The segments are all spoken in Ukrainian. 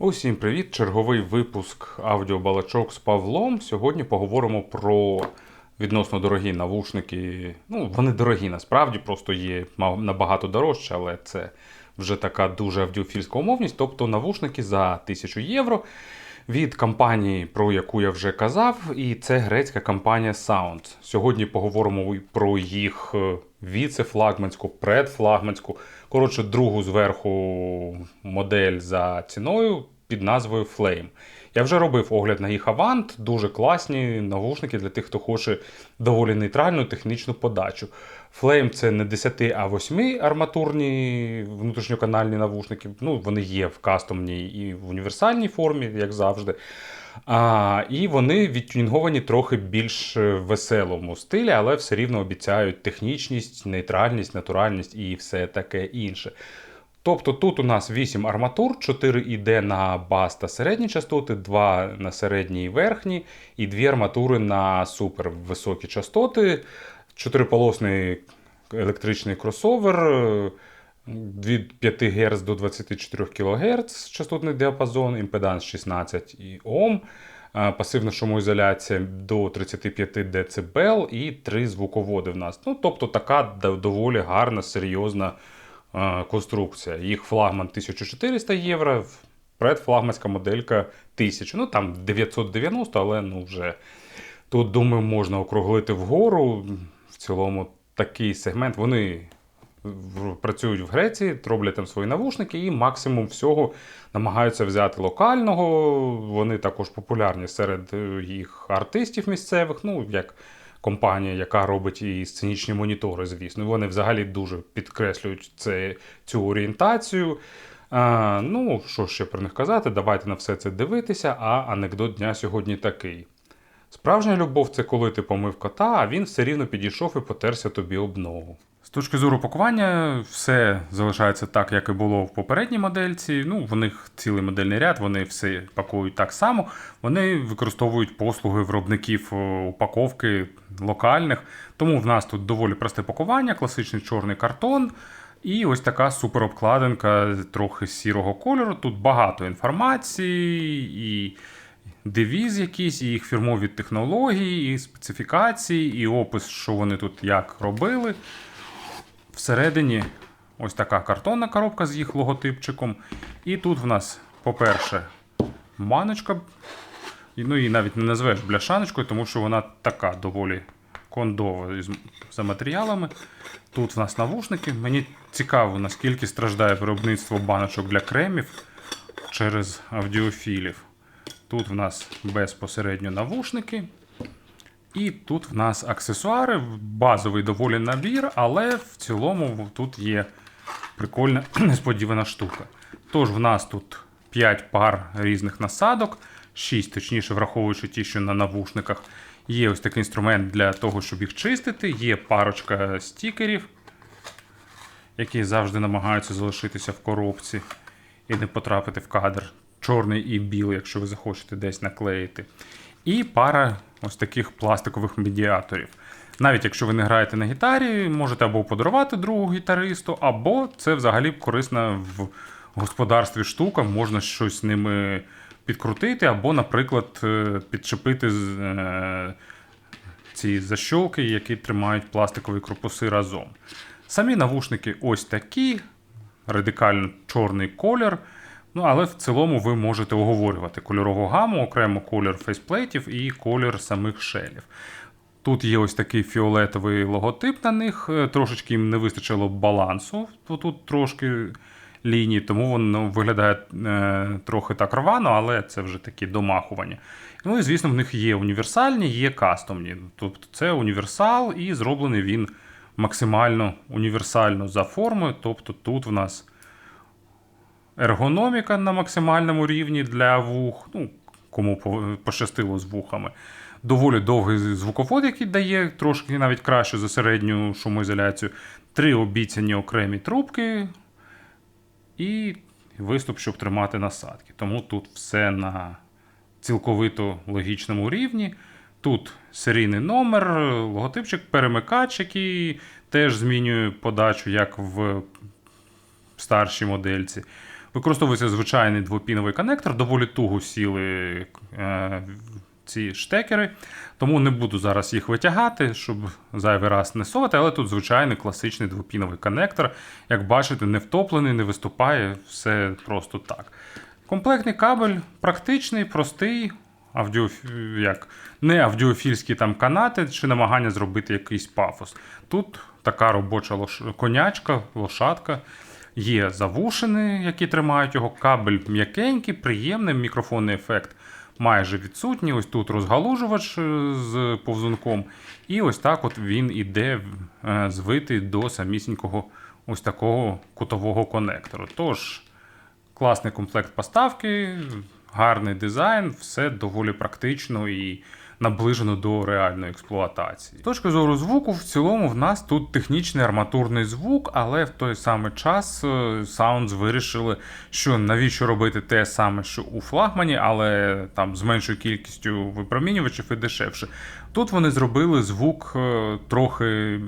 Усім привіт! Черговий випуск аудіобалачок з Павлом. Сьогодні поговоримо про відносно дорогі навушники. Ну, вони дорогі насправді, просто є набагато дорожче, але це вже така дуже авдіофільська умовність. Тобто навушники за 1000 євро від компанії, про яку я вже казав, і це грецька компанія Sound. Сьогодні поговоримо про їх е, віце-флагманську, предфлагманську, коротше, другу зверху модель за ціною під назвою Flame. Я вже робив огляд на їх Avant, дуже класні навушники для тих, хто хоче доволі нейтральну технічну подачу. Flame це не 10, а 8 арматурні внутрішньоканальні навушники. Ну, вони є в кастомній і в універсальній формі, як завжди. А, і вони відтюнінговані трохи більш веселому стилі, але все рівно обіцяють технічність, нейтральність, натуральність і все таке інше. Тобто тут у нас 8 арматур, 4 йде на бас та середні частоти, 2 на середні і верхні, і 2 арматури на супер високі частоти, 4-полосний електричний кросовер. Від 5 Гц до 24 кГц частотний діапазон, імпеданс 16 і Ом, пасивна шумоізоляція до 35 дБ і 3 звуководи в нас. Ну, тобто така доволі гарна, серйозна конструкція. Їх флагман 1400 євро, предфлагманська моделька 1000. Ну там 990, але ну вже тут, думаю, можна округлити вгору. В цілому такий сегмент. Вони працюють в Греції, роблять там свої навушники і максимум всього намагаються взяти локального. Вони також популярні серед е, їх артистів місцевих, ну як компанія, яка робить і сценічні монітори, звісно. Вони взагалі дуже підкреслюють це, цю орієнтацію. А, ну, що ще про них казати? Давайте на все це дивитися. А анекдот дня сьогодні такий. Справжня любов це коли ти помив кота, а він все рівно підійшов і потерся тобі об ногу. З точки зору пакування, все залишається так, як і було в попередній модельці. Ну, в них цілий модельний ряд, вони все пакують так само. Вони використовують послуги виробників е, упаковки локальних. Тому в нас тут доволі просте пакування, класичний чорний картон. І ось така суперобкладинка трохи сірого кольору. Тут багато інформації і девіз якийсь, і їх фірмові технології, і специфікації, і опис, що вони тут як робили. Всередині ось така картонна коробка з їх логотипчиком. І тут в нас, по-перше, баночка. Ну, її навіть не назвеш бляшаночкою, тому що вона така доволі кондова за матеріалами. Тут в нас навушники. Мені цікаво, наскільки страждає виробництво баночок для кремів через аудіофілів. Тут в нас безпосередньо навушники. І тут в нас аксесуари, базовий доволі набір, але в цілому тут є прикольна несподівана штука. Тож в нас тут 5 пар різних насадок, 6, точніше, враховуючи ті, що на навушниках. Є ось такий інструмент для того, щоб їх чистити. Є парочка стікерів, які завжди намагаються залишитися в коробці і не потрапити в кадр. Чорний і білий, якщо ви захочете десь наклеїти. І пара ось таких пластикових медіаторів. Навіть якщо ви не граєте на гітарі, можете або подарувати другу гітаристу, або це взагалі корисна в господарстві штука, можна щось ними підкрутити, або, наприклад, е, підчепити е, ці защолки, які тримають пластикові корпуси разом. Самі навушники ось такі, радикально чорний колір. Ну, але в цілому ви можете оговорювати кольорову гаму, окремо колір фейсплейтів і колір самих шелів. Тут є ось такий фіолетовий логотип на них, е, трошечки їм не вистачило балансу, тут трошки лінії, тому воно виглядає е, трохи так рвано, але це вже такі домахування. Ну і звісно, в них є універсальні, є кастомні. Тобто це універсал, і зроблений він максимально універсально за формою. Тобто тут в нас ергономіка на максимальному рівні для вух. Ну, кому пощастило з вухами. Доволі довгий звуковод, який дає трошки навіть краще за середню шумоізоляцію. Три обіцяні окремі трубки і виступ, щоб тримати насадки. Тому тут все на цілковито логічному рівні. Тут серійний номер, логотипчик, перемикач, який теж змінює подачу, як в старшій модельці. Використовується звичайний двопіновий коннектор, доволі туго сіли е, ці штекери, тому не буду зараз їх витягати, щоб зайвий раз не совати, але тут звичайний класичний двопіновий коннектор. Як бачите, не втоплений, не виступає, все просто так. Комплектний кабель практичний, простий, аудіоф... як не аудіофільські там канати чи намагання зробити якийсь пафос. Тут така робоча лош... конячка, лошадка. Є завушини, які тримають його, кабель м'якенький, приємний, мікрофонний ефект майже відсутній. Ось тут розгалужувач е, з повзунком. І ось так от він іде е, звитий до самісінького ось такого кутового конектору. Тож, класний комплект поставки, гарний дизайн, все доволі практично і наближено до реальної експлуатації. З точки зору звуку, в цілому в нас тут технічний арматурний звук, але в той самий час е, Sounds вирішили, що навіщо робити те саме, що у флагмані, але там з меншою кількістю випромінювачів і дешевше. Тут вони зробили звук, е, трохи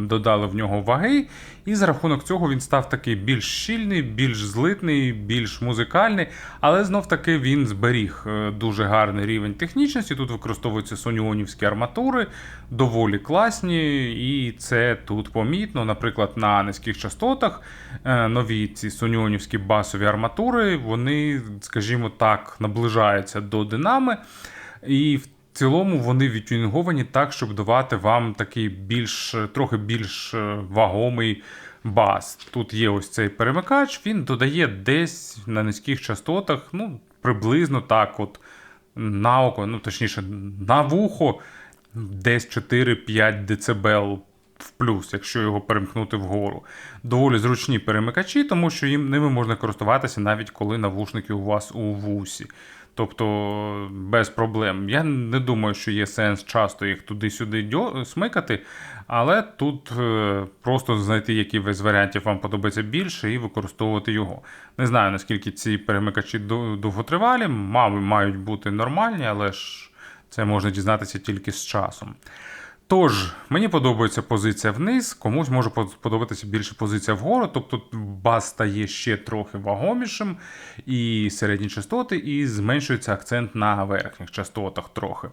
додали в нього ваги, і за рахунок цього він став такий більш щільний, більш злитний, більш музикальний, але знов таки він зберіг е, дуже гарний рівень технічності. Тут використовуються соньонівські арматури, доволі класні, і це тут помітно. Наприклад, на низьких частотах е, нові ці соньонівські басові арматури, вони, скажімо так, наближаються до динами. І в цілому вони відтюнінговані так, щоб давати вам такий більш, трохи більш е, вагомий бас. Тут є ось цей перемикач, він додає десь на низьких частотах, ну, приблизно так, от на око, ну точніше, на вухо, десь 4-5 дБ в плюс, якщо його перемкнути вгору. Доволі зручні перемикачі, тому що їм ними можна користуватися навіть коли навушники у вас у вусі. Тобто без проблем. Я не думаю, що є сенс часто їх туди-сюди смикати, але тут е, просто знайти, який весь варіантів вам подобається більше, і використовувати його. Не знаю, наскільки ці перемикачі довготривалі, мабуть, мають бути нормальні, але ж це можна дізнатися тільки з часом. Тож, мені подобається позиція вниз, комусь може подобатися більше позиція вгору, тобто бас стає ще трохи вагомішим і середні частоти, і зменшується акцент на верхніх частотах трохи.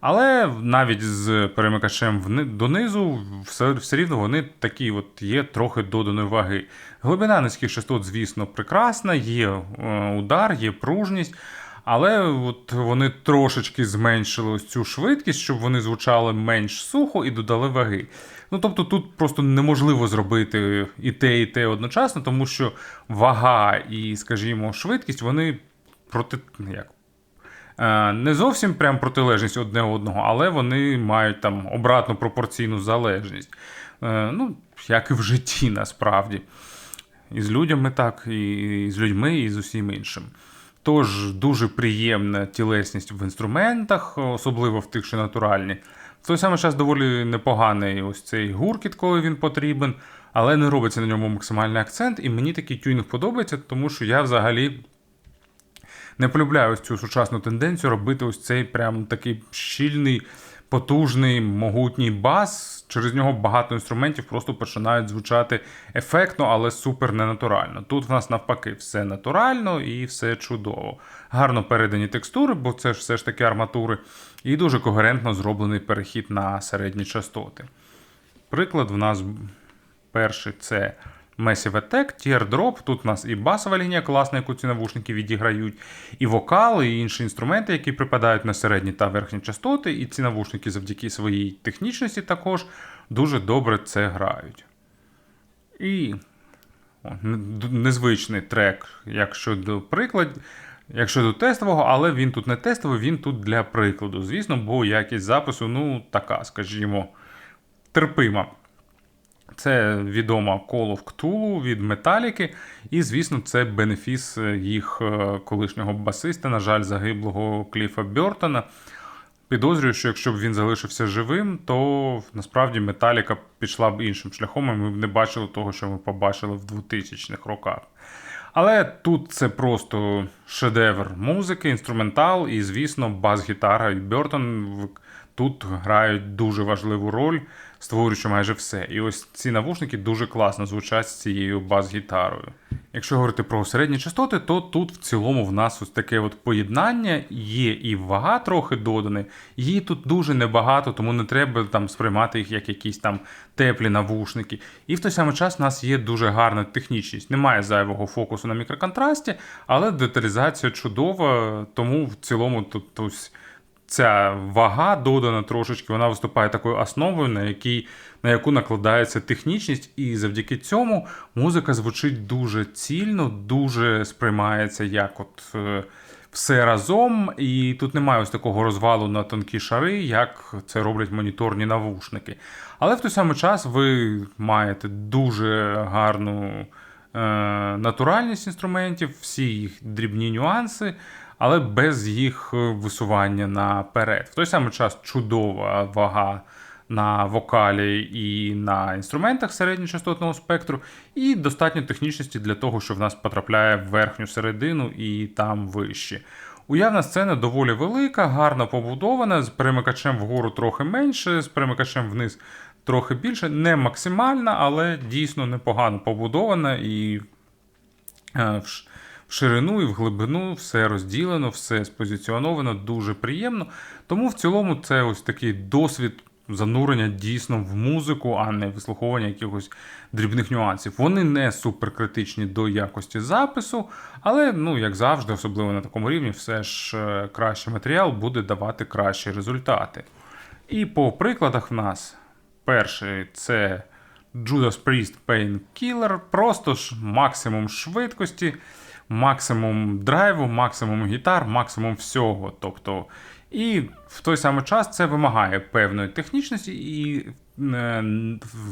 Але навіть з перемикачем донизу, все, все рівно вони такі от є трохи доданої ваги. Глибина низьких частот, звісно, прекрасна, є е, удар, є пружність. Але от вони трошечки зменшили ось цю швидкість, щоб вони звучали менш сухо і додали ваги. Ну тобто тут просто неможливо зробити і те, і те одночасно, тому що вага і, скажімо, швидкість вони проти. як, е, Не зовсім прям протилежність одне одного, але вони мають там обратну пропорційну залежність. Е, ну, Як і в житті насправді. І з людьми так, і з людьми, і з усім іншим. Тож дуже приємна тілесність в інструментах, особливо в тих, що натуральні. В той самий час доволі непоганий ось цей гуркіт, коли він потрібен, але не робиться на ньому максимальний акцент. І мені такий тюнінг подобається, тому що я взагалі не полюбляю ось цю сучасну тенденцію робити ось цей прям такий щільний потужний, могутній бас. Через нього багато інструментів просто починають звучати ефектно, але супер ненатурально. Тут в нас навпаки все натурально і все чудово. Гарно передані текстури, бо це ж все ж таки арматури, і дуже когерентно зроблений перехід на середні частоти. Приклад в нас перший це Massive Attack, Teardrop. Тут у нас і басова лінія класна, яку ці навушники відіграють, і вокал, і інші інструменти, які припадають на середні та верхні частоти. І ці навушники завдяки своїй технічності також дуже добре це грають. І о, незвичний трек, якщо до прикладів. Якщо до тестового, але він тут не тестовий, він тут для прикладу. Звісно, бо якість запису, ну, така, скажімо, терпима. Це відома Call of Cthulhu від Металіки, і, звісно, це бенефіс їх е, колишнього басиста, на жаль, загиблого Кліфа Бьортона. Підозрюю, що якщо б він залишився живим, то насправді Металіка пішла б іншим шляхом, і ми б не бачили того, що ми побачили в 2000-х роках. Але тут це просто шедевр музики, інструментал, і, звісно, бас-гітара і Бертон тут грають дуже важливу роль створюючи майже все. І ось ці навушники дуже класно звучать з цією бас-гітарою. Якщо говорити про середні частоти, то тут в цілому в нас ось таке от поєднання, є і вага трохи додана, її тут дуже небагато, тому не треба там сприймати їх як якісь там теплі навушники. І в той самий час в нас є дуже гарна технічність. Немає зайвого фокусу на мікроконтрасті, але деталізація чудова, тому в цілому тут ось ця вага додана трошечки, вона виступає такою основою, на якій, на яку накладається технічність, і завдяки цьому музика звучить дуже цільно, дуже сприймається як от. е, Все разом, і тут немає ось такого розвалу на тонкі шари, як це роблять моніторні навушники. Але в той самий час ви маєте дуже гарну е, натуральність інструментів, всі їх дрібні нюанси, але без їх е, висування наперед. В той самий час чудова вага на вокалі і на інструментах середньочастотного спектру, і достатньо технічності для того, що в нас потрапляє в верхню середину і там вище. Уявна сцена доволі велика, гарно побудована, з перемикачем вгору трохи менше, з перемикачем вниз трохи більше. Не максимальна, але дійсно непогано побудована і е, в ширину і в глибину все розділено, все спозиціоновано, дуже приємно. Тому в цілому це ось такий досвід занурення дійсно в музику, а не вислуховування якихось дрібних нюансів. Вони не суперкритичні до якості запису, але, ну, як завжди, особливо на такому рівні, все ж е, кращий матеріал буде давати кращі результати. І по прикладах в нас перший це Judas Priest Painkiller, просто ж максимум швидкості, максимум драйву, максимум гітар, максимум всього. Тобто, і в той самий час це вимагає певної технічності, і е,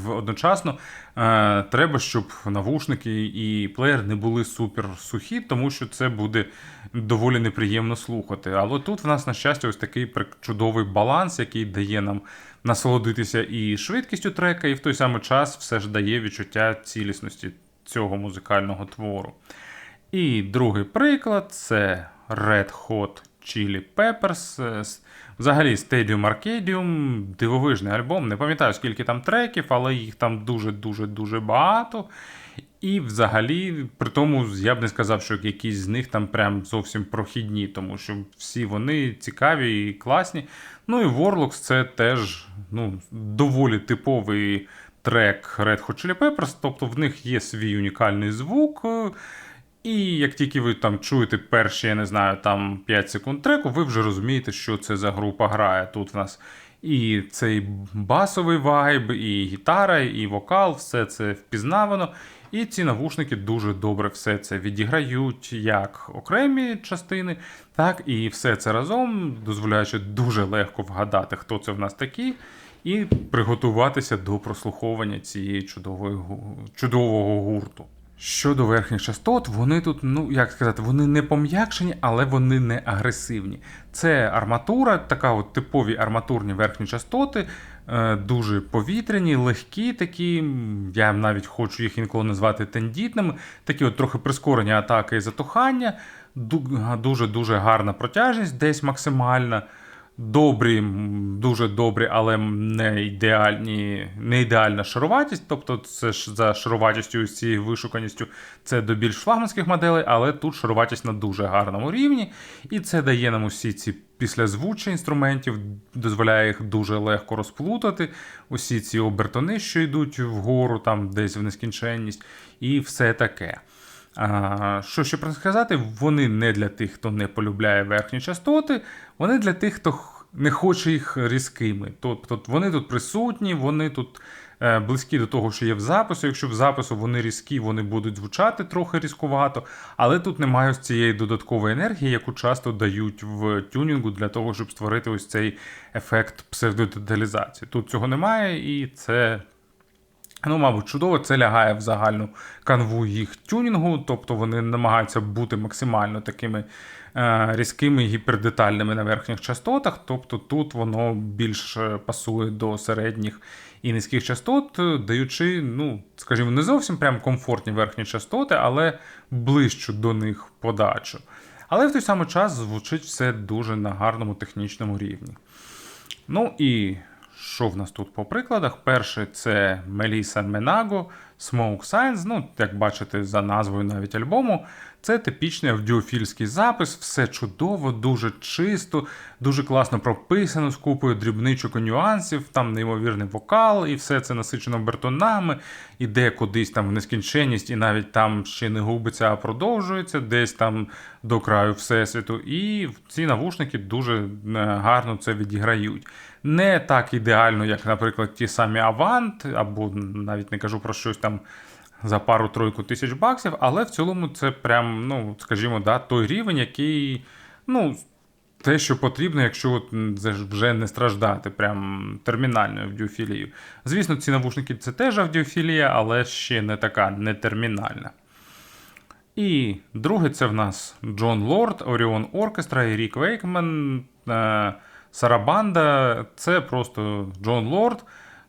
одночасно е, треба, щоб навушники і плеєр не були супер сухі, тому що це буде доволі неприємно слухати. Але тут в нас, на щастя, ось такий чудовий баланс, який дає нам насолодитися і швидкістю трека, і в той самий час все ж дає відчуття цілісності цього музикального твору. І другий приклад це Red Hot Chili Peppers. Е, Взагалі Stadium Arcadium, дивовижний альбом. Не пам'ятаю, скільки там треків, але їх там дуже-дуже-дуже багато. І взагалі, при тому, я б не сказав, що якісь з них там прям зовсім прохідні, тому що всі вони цікаві і класні. Ну і Warlocks це теж ну, доволі типовий трек Red Hot Chili Peppers, тобто в них є свій унікальний звук. І як тільки ви там чуєте перші, я не знаю, там 5 секунд треку, ви вже розумієте, що це за група грає. Тут в нас і цей басовий вайб, і гітара, і вокал, все це впізнавано. І ці навушники дуже добре все це відіграють як окремі частини, так і все це разом, дозволяючи дуже легко вгадати, хто це в нас такий, і приготуватися до прослуховування цієї чудової, чудового гурту. Щодо верхніх частот, вони тут, ну як сказати, вони не пом'якшені, але вони не агресивні. Це арматура, така от типові арматурні верхні частоти, е, дуже повітряні, легкі такі. Я навіть хочу їх інколи назвати тендітними, такі от трохи прискорені атаки і затухання, дуже дуже гарна протяжність, десь максимальна. Добрі, дуже добрі, але не ідеальні, не ідеальна шаруватість. Тобто, це ж за шаруватістю і цією вишуканістю це до більш флагманських моделей, але тут шаруватість на дуже гарному рівні. І це дає нам усі ці післязвуччя інструментів, дозволяє їх дуже легко розплутати. Усі ці обертони, що йдуть вгору, там десь в нескінченність, і все таке. Що ще про сказати? Вони не для тих, хто не полюбляє верхні частоти, вони для тих, хто не хоче їх різкими. Тобто вони тут присутні, вони тут е, близькі до того, що є в запису. Якщо в запису вони різкі, вони будуть звучати трохи різкувато, але тут немає ось цієї додаткової енергії, яку часто дають в тюнінгу для того, щоб створити ось цей ефект псевдодеталізації. Тут цього немає, і це Ну, мабуть, чудово, це лягає в загальну канву їх тюнінгу, тобто вони намагаються бути максимально такими е, різкими гіпердетальними на верхніх частотах. Тобто тут воно більш е, пасує до середніх і низьких частот, е, даючи, ну, скажімо, не зовсім прям комфортні верхні частоти, але ближчу до них подачу. Але в той самий час звучить все дуже на гарному технічному рівні. Ну і що в нас тут по прикладах? Перший це Меліса Menago Smoke Signs. Ну, як бачите, за назвою навіть альбому. Це типічний аудіофільський запис, все чудово, дуже чисто, дуже класно прописано з купою дрібничок і нюансів, там неймовірний вокал, і все це насичено бертонами, іде кудись там в нескінченність, і навіть там ще не губиться, а продовжується, десь там до краю всесвіту. І ці навушники дуже е, гарно це відіграють. Не так ідеально, як, наприклад, ті самі Avant, або навіть не кажу про щось там за пару-тройку тисяч баксів, але в цілому це прям, ну, скажімо, да, той рівень, який, ну, те, що потрібно, якщо от вже не страждати прям термінальною аудіофілією. Звісно, ці навушники це теж аудіофілія, але ще не така, не термінальна. І друге, це в нас Джон Лорд, Оріон Оркестра і Рік Вейкман. е, Сарабанда. Це просто Джон Лорд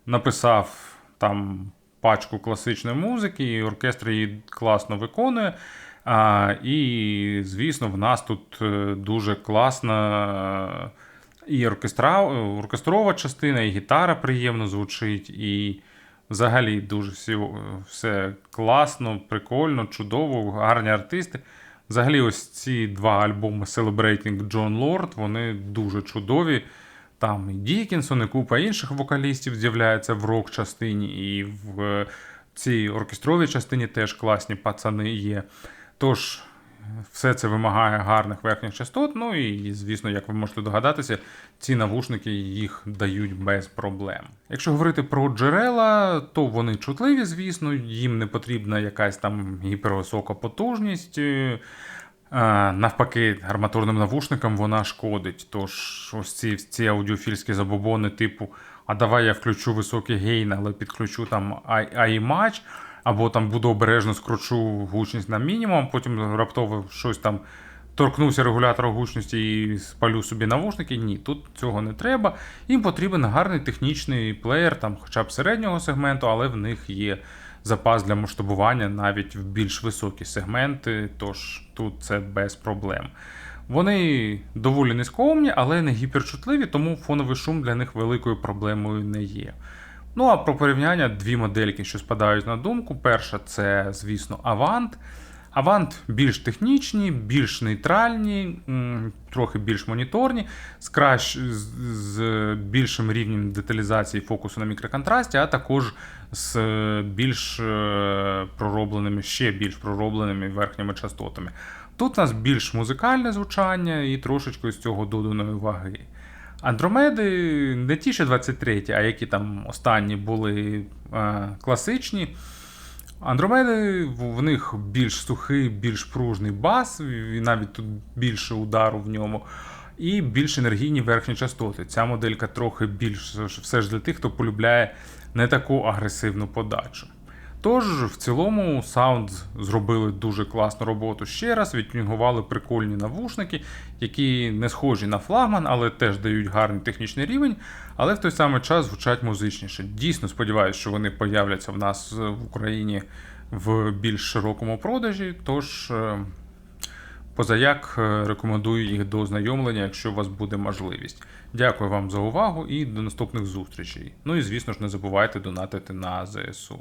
написав там пачку класичної музики, і оркестр її класно виконує. А, і, звісно, в нас тут е, дуже класна і оркестра, оркестрова частина, і гітара приємно звучить, і взагалі дуже всі, все класно, прикольно, чудово, гарні артисти. Взагалі, ось ці два альбоми Celebrating John Lord, вони дуже чудові. Там і Дікінсон, і купа інших вокалістів з'являється в рок-частині, і в е, цій оркестровій частині теж класні пацани є. Тож, все це вимагає гарних верхніх частот. Ну і, звісно, як ви можете догадатися, ці навушники їх дають без проблем. Якщо говорити про джерела, то вони чутливі, звісно, їм не потрібна якась там гіпервисока потужність. Навпаки, арматурним навушникам вона шкодить. Тож ось ці, ці аудіофільські забобони, типу, а давай я включу високий гейн, але підключу там iMatch, або там буду обережно скручу гучність на мінімум, потім раптово щось там торкнувся регулятора гучності і спалю собі навушники. Ні, тут цього не треба. Їм потрібен гарний технічний плеєр, там хоча б середнього сегменту, але в них є запас для масштабування навіть в більш високі сегменти, тож тут це без проблем. Вони доволі низькоумні, але не гіперчутливі, тому фоновий шум для них великою проблемою не є. Ну а про порівняння дві модельки, що спадають на думку. Перша це, звісно, Avant. Avant більш технічні, більш нейтральні, трохи більш моніторні, з, кращ, з, з більшим рівнем деталізації фокусу на мікроконтрасті, а також з е, більш е, проробленими, ще більш проробленими верхніми частотами. Тут у нас більш музикальне звучання і трошечки з цього доданої ваги. Андромеди не ті, що 23, а які там останні були е, класичні. Андромеди в них більш сухий, більш пружний бас, і навіть тут більше удару в ньому, і більш енергійні верхні частоти. Ця моделька трохи більш все ж для тих, хто полюбляє не таку агресивну подачу. Тож, в цілому, Sound зробили дуже класну роботу ще раз, відтюнгували прикольні навушники, які не схожі на флагман, але теж дають гарний технічний рівень, але в той самий час звучать музичніше. Дійсно сподіваюся, що вони появляться в нас в Україні в більш широкому продажі. Тож, е, позаяк е, рекомендую їх до ознайомлення, якщо у вас буде можливість. Дякую вам за увагу і до наступних зустрічей. Ну і звісно ж, не забувайте донатити на ЗСУ.